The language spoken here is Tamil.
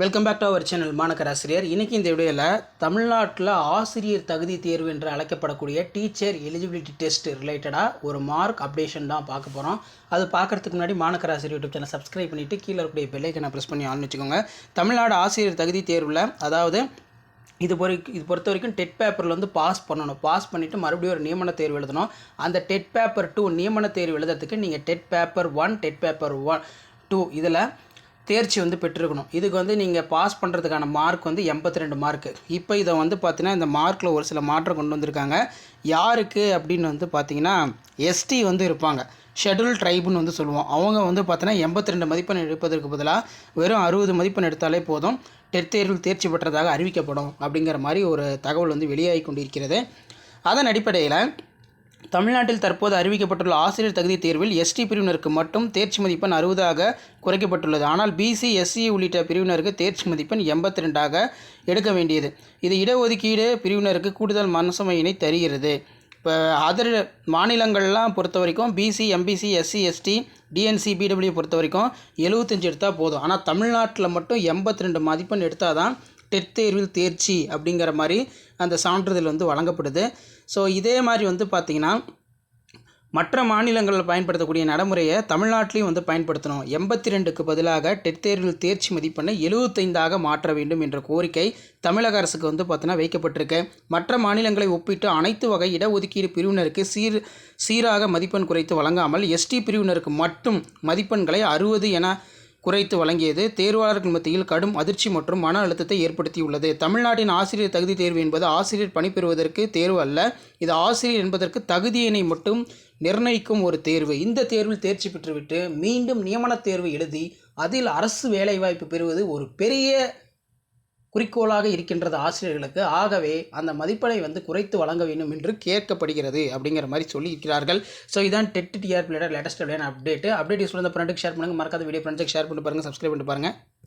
Welcome back to our channel மாணக்கர் ஆசிரியர் இன்றைக்கி இந்த வீடியோவில் தமிழ்நாட்டில் ஆசிரியர் தகுதி தேர்வு என்று அழைக்கப்படக்கூடிய டீச்சர் எலிஜிபிலிட்டி டெஸ்ட் ரிலேட்டடாக ஒரு மார்க் அப்டேஷன் தான் பார்க்க போகிறோம் அது பார்க்குறதுக்கு முன்னாடி மாணக்கர் ஆசிரியர் யூடியூப் சேனல் சப்ஸ்கிரைப் பண்ணிவிட்டு கீழே இருக்கக்கூடிய பெல்லைக்கனை ப்ரெஸ் பண்ணி ஆன் வச்சுக்கோங்க. தமிழ்நாடு ஆசிரியர் தகுதி தேர்வில் அதாவது இது பொறு இது பொறுத்த வரைக்கும் டெட் பேப்பரில் வந்து பாஸ் பண்ணணும். பாஸ் பண்ணிவிட்டு மறுபடியும் ஒரு நியமன தேர்வு எழுதணும். அந்த டெட் பேப்பர் டூ நியமன தேர்வு எழுதுறதுக்கு நீங்கள் TET paper one TET paper one two இதில் தேர்ச்சி வந்து பெற்றிருக்கணும். இதுக்கு வந்து நீங்கள் பாஸ் பண்ணுறதுக்கான மார்க் வந்து எண்பத்தி ரெண்டு மார்க்கு இப்போ இதை வந்து பார்த்தீங்கன்னா இந்த மார்க்கில் ஒரு சில மாற்றம் கொண்டு வந்திருக்காங்க. யாருக்கு அப்படின்னு வந்து பார்த்தீங்கன்னா எஸ்டி வந்து இருப்பாங்க. ஷெட்யூல் ட்ரைபுன்னு வந்து சொல்லுவோம். அவங்க வந்து பார்த்தீங்கன்னா எண்பத்தி ரெண்டு மதிப்பெண் எடுப்பதற்கு பதிலாக வெறும் அறுபது மதிப்பெண் எடுத்தாலே போதும். டெட் தேர்வில் தேர்ச்சி பெற்றதாக அறிவிக்கப்படும் அப்படிங்கிற மாதிரி ஒரு தகவல் வந்து வெளியாகி கொண்டிருக்கிறது. அதன் அடிப்படையில் தமிழ்நாட்டில் தற்போது அறிவிக்கப்பட்டுள்ள ஆசிரியர் தகுதி தேர்வில் எஸ்டி பிரிவினருக்கு மட்டும் தேர்ச்சி மதிப்பெண் அறுபதாக குறைக்கப்பட்டுள்ளது. ஆனால் பிசி எஸ்சி e உள்ளிட்ட பிரிவினருக்கு தேர்ச்சி மதிப்பெண் எண்பத்தி ரெண்டாக எடுக்க வேண்டியது. இது இடஒதுக்கீடு பிரிவினருக்கு கூடுதல் மனசுமையினை தருகிறது. இப்போ அதர் மாநிலங்கள்லாம் பொறுத்த வரைக்கும் BC MBC SC ST DNC PW e, பொறுத்த வரைக்கும் எழுபத்தஞ்சு எடுத்தால் போதும். ஆனால் தமிழ்நாட்டில் மட்டும் எண்பத்தி ரெண்டு மதிப்பெண் எடுத்தால் தான் டெட் தேர்வில் தேர்ச்சி அப்படிங்கிற மாதிரி அந்த சான்றிதழ் வந்து வழங்கப்படுது. ஸோ இதே மாதிரி வந்து பார்த்திங்கன்னா மற்ற மாநிலங்களில் பயன்படுத்தக்கூடிய நடைமுறையை தமிழ்நாட்டிலையும் வந்து பயன்படுத்தணும். எண்பத்தி ரெண்டுக்கு பதிலாக டெட் தேர்வில் தேர்ச்சி மதிப்பெண்ணை எழுபத்தைந்தாக மாற்ற வேண்டும் என்ற கோரிக்கை தமிழக அரசுக்கு வந்து பார்த்தீங்கன்னா வைக்கப்பட்டிருக்கு. மற்ற மாநிலங்களை ஒப்பிட்டு அனைத்து வகை இடஒதுக்கீடு பிரிவினருக்கு சீர் சீராக மதிப்பெண் குறைத்து வழங்காமல் எஸ்டி பிரிவினருக்கு மட்டும் மதிப்பெண்களை அறுபது என குறைத்து வழங்கியது. தேர்வாளர்கள் மத்தியில் கடும் அதிர்ச்சி மற்றும் மன அழுத்தத்தை ஏற்படுத்தியுள்ளது. தமிழ்நாட்டின் ஆசிரியர் தகுதி தேர்வு என்பது ஆசிரியர் பணிபெறுவதற்கு தேர்வு அல்ல. இது ஆசிரியர் என்பதற்கு தகுதியினை மட்டும் நிர்ணயிக்கும் ஒரு தேர்வு. இந்த தேர்வில் தேர்ச்சி பெற்றுவிட்டு மீண்டும் நியமனத் தேர்வு எழுதி அதில் அரசு வேலைவாய்ப்பு பெறுவது ஒரு பெரிய குறிக்கோளாக இருக்கின்றது ஆசிரியர்களுக்கு. ஆகவே அந்த மதிப்பெண்ணை வந்து குறைத்து வழங்க வேண்டும் என்று கேட்கப்படுகிறது அப்படிங்கிற மாதிரி சொல்லியிருக்கிறார்கள். ஸோ இதான் TET TR latest update update use பண்ண ஃப்ரெண்டுக்கு ஷேர் பண்ணுங்கள் மறக்காத வீடியோ ஃப்ரெண்ட்ஸுக்கு ஷேர் பண்ணி பாருங்கள் சப்ஸ்கிரைப் பண்ணி பாருங்கள்